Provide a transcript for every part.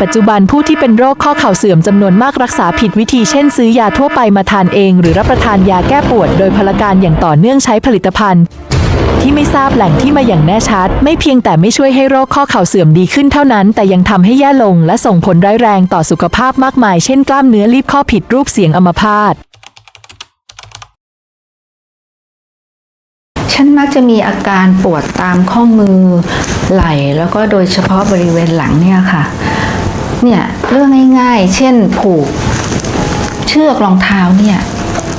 ปัจจุบันผู้ที่เป็นโรคข้อเข่าเสื่อมจำนวนมากรักษาผิดวิธีเช่นซื้อยาทั่วไปมาทานเอง หรือรับประทานยาแก้ปวดโดยพลการอย่างต่อเนื่องใช้ผลิตภัณฑ์ ที่ไม่ทราบแหล่งที่มาอย่างแน่ชัด ไม่เพียงแต่ไม่ช่วยให้โรคข้อเข่าเสื่อมดีขึ้นเท่านั้น แต่ยังทำให้แย่ลง และส่งผลร้ายแรงต่อสุขภาพมากมาย เช่นกล้ามเนื้อรีบข้อผิดรูปเสียงอัมพาตฉันมักจะมีอาการปวดตามข้อมือไหล่แล้วก็โดยเฉพาะบริเวณหลังเนี่ยค่ะ เนี่ยเรื่องง่าย ๆ เช่นผูก เชือกรองเท้าเนี่ย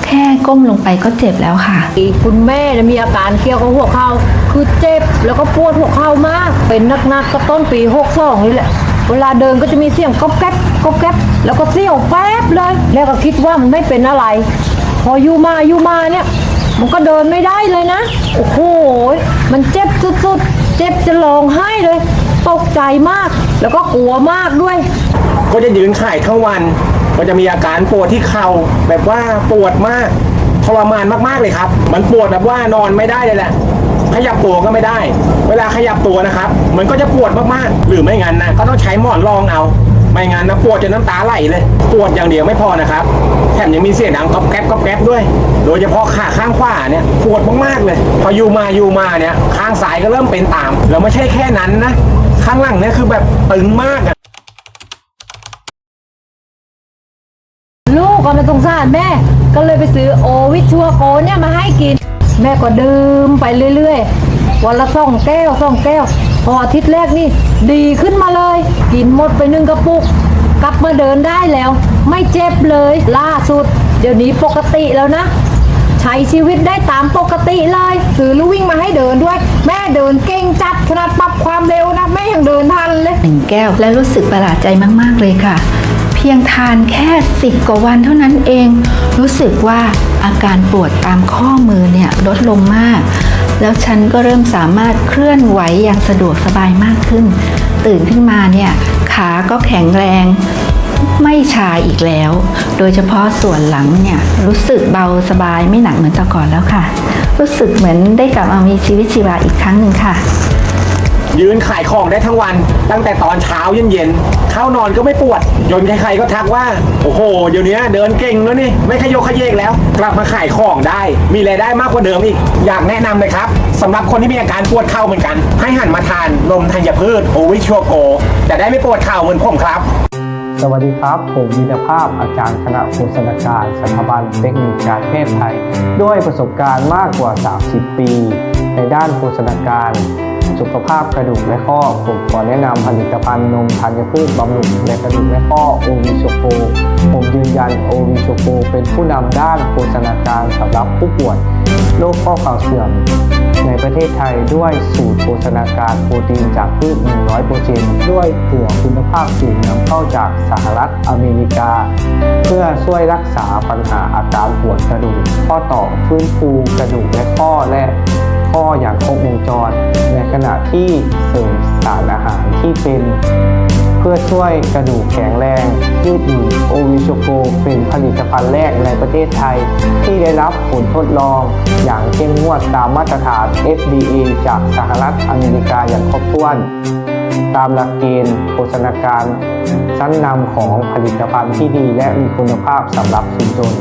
แค่ก้มลงไปก็เจ็บแล้วค่ะ คุณแม่เนี่ยมีอาการเกี่ยวกับหัวเข่าคือเจ็บแล้วก็ปวดหัวเข่ามาก เป็นนักๆก็ต้นปี62นี่แหละ เวลาเดินก็จะมีเสียงก๊อบแก๊บก๊อบแก๊บแล้วก็เสี้ยวแป๊บเลย แล้วก็คิดว่ามันไม่เป็นอะไร พออยู่มาอยู่มาเนี่ย มันก็เดินไม่ได้เลยนะ โอ้โห มันเจ็บสุดๆ เจ็บจะร้องไห้เลย ตกใจมาก แล้วก็กลัวมากด้วย ก็จะยืนข่ายทั้งวัน ก็จะมีอาการปวดที่เข่าแบบว่าปวดมากทรมานมากๆเลยครับ มันปวดแบบว่านอนไม่ได้เลยแหละ ขยับตัวก็ไม่ได้ เวลาขยับตัวนะครับ มันก็จะปวดมากๆ หรือไม่งั้นนะก็ต้องใช้หมอนรองเอา ไม่งั้นนะปวดจนน้ำตาไหลเลย ปวดอย่างเดียวไม่พอนะครับ แถมยังมีเสียงดังก๊อบแก๊บก๊อบแก๊บด้วย โดยเฉพาะขาข้างขวาเนี่ยปวดมากๆเลย พออยู่มาอยู่มาเนี่ยข้างซ้ายก็เริ่มเป็นตาม แล้วไม่ใช่แค่นั้นนะ ข้างหลังเนี่ยคือแบบตึงมากอะลูกก็มาสงสารแม่ ก็เลยไปซื้อโอวิชัวโกเนี่ยมาให้กิน แม่ก็ดื่มไปเรื่อยๆ วันละสองแก้วสองแก้ว พออาทิตย์แรกนี่ ดีขึ้นมาเลย กินหมดไปหนึ่งกระปุก กลับมาเดินได้แล้ว ไม่เจ็บเลยล่าสุด เดี๋ยวนี้ปกติแล้วนะ ใช้ชีวิตได้ตามปกติเลยซื้อลูกวิ่งมาให้เดินด้วย แม่เดินเก่งจัดขนาดปรับความเร็วนะ แม่ยังเดินทันเลยหนึ่งแก้วและรู้สึกประหลาดใจมากๆเลยค่ะ เพียงทานแค่สิบกว่าวันเท่านั้นเอง รู้สึกว่าอาการปวดตามข้อมือเนี่ยลดลงมาก แล้วฉันก็เริ่มสามารถเคลื่อนไหวอย่างสะดวกสบายมากขึ้น ตื่นขึ้นมาเนี่ยขาก็แข็งแรง ไม่ชาอีกแล้ว โดยเฉพาะส่วนหลังเนี่ยรู้สึกเบาสบายไม่หนักเหมือนแต่ก่อนแล้วค่ะ รู้สึกเหมือนได้กลับมามีชีวิตชีวาอีกครั้งหนึ่งค่ะ ยืนขายของได้ทั้งวัน ตั้งแต่ตอนเช้าเย็นเย็นๆเข้านอนก็ไม่ปวดจนใครๆก็ทักว่า โอ้โห เดี๋ยวนี้เดินเก่งแล้วนี่ ไม่ขยกขยเยกแล้ว กลับมาขายของได้ มีรายได้มากกว่าเดิมอีก อยากแนะนำเลยครับสำหรับคนที่มีอาการปวดเข่าเหมือนกัน ให้หันมาทานนมธัญพืชโอวิชัวโก จะได้ไม่ปวดเข่าเหมือนผมครับ สวัสดีครับ ผมวีรภาพอาจารย์คณะโฆษณาการสถาบันเทคนิคการแพทย์ไทย ด้วยประสบการณ์มากกว่า 30 ปี ในด้านโฆษณาการ สุขภาพกระดูกและข้อ ผมขอแนะนำผลิตภัณฑ์นมธัญพืชบำรุงและกระดูกและข้อโอวิโชโก ผมยืนยันโอวิโชโกเป็นผู้นำด้านโฆษณาการสำหรับผู้ป่วยโรคข้อเข่าเสื่อม ในประเทศไทยด้วยสูตรโภชนาการโปรตีนจากพืช 100%ด้วยถั่วคุณภาพสูงนำเข้าจากสหรัฐอเมริกา เพื่อช่วยรักษาปัญหาอาการปวดกระดูก ข้อต่อฟื้นฟูกระดูกและข้อและข้ออย่างครบวงจร ในขณะที่เสริมสารอาหารที่เป็น เพื่อช่วยกระดูกแข็งแรงยืดหยุ่นโอวิโชโกเป็นผลิตภัณฑ์แรกในประเทศไทย ที่ได้รับผลทดลองอย่างเข้มงวดตามมาตรฐาน FDA จากสหรัฐอเมริกาอย่างครบถ้วน ตามหลักเกณฑ์โภชนาการชั้นนำของผลิตภัณฑ์ที่ดีและมีคุณภาพสำหรับชุมชน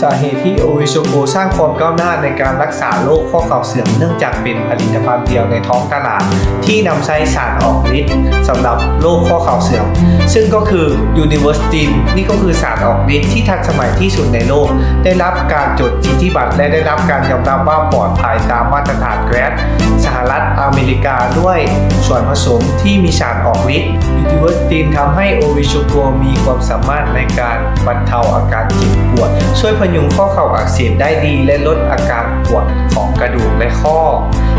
สาเหตุที่โอวิโชโกสร้างความก้าวหน้าในการรักษาโรคข้อเข่าเสื่อมเนื่องจากเป็นผลิตภัณฑ์เดียวในท้องตลาด ที่นำใช้สารออกฤทธิ์สำหรับโรคข้อเข่าเสื่อม ซึ่งก็คือ u n i v e r s t i n นี่ก็คือสารออกฤทธิ์ที่ทันสมัยที่สุดในโลก ได้รับการจดสิทธิบัตรและได้รับการยอมรับว่าปลอดภัยตามมาตรฐานแกรดสหรัฐอเมริกาด้วยส่วนผสมที่มีสารออกฤทธิ์ u n i v e r s t i n ทำให้โอวิโชโกมีความสามารถในการบรรเทาอาการเจ็บปวด ช่วยพยุงข้อเข่าอักเสบได้ดีและลดอาการปวดของกระดูกและข้อ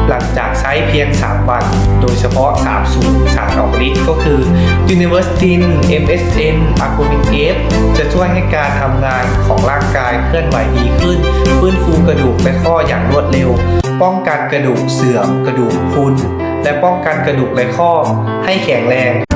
หลังจากใช้เพียง 3 วัน โดยเฉพาะ 3 สูตรสารออกฤทธิ์ก็คือ u n i v e r s t i n MSN a c o m i n F จะช่วยให้การทำงานของร่างกายเคลื่อนไหวดีขึ้น ฟื้นฟูกระดูกและข้ออย่างรวดเร็ว ป้องกันกระดูกเสื่อมกระดูกพุน และป้องกันกระดูกและข้อให้แข็งแรง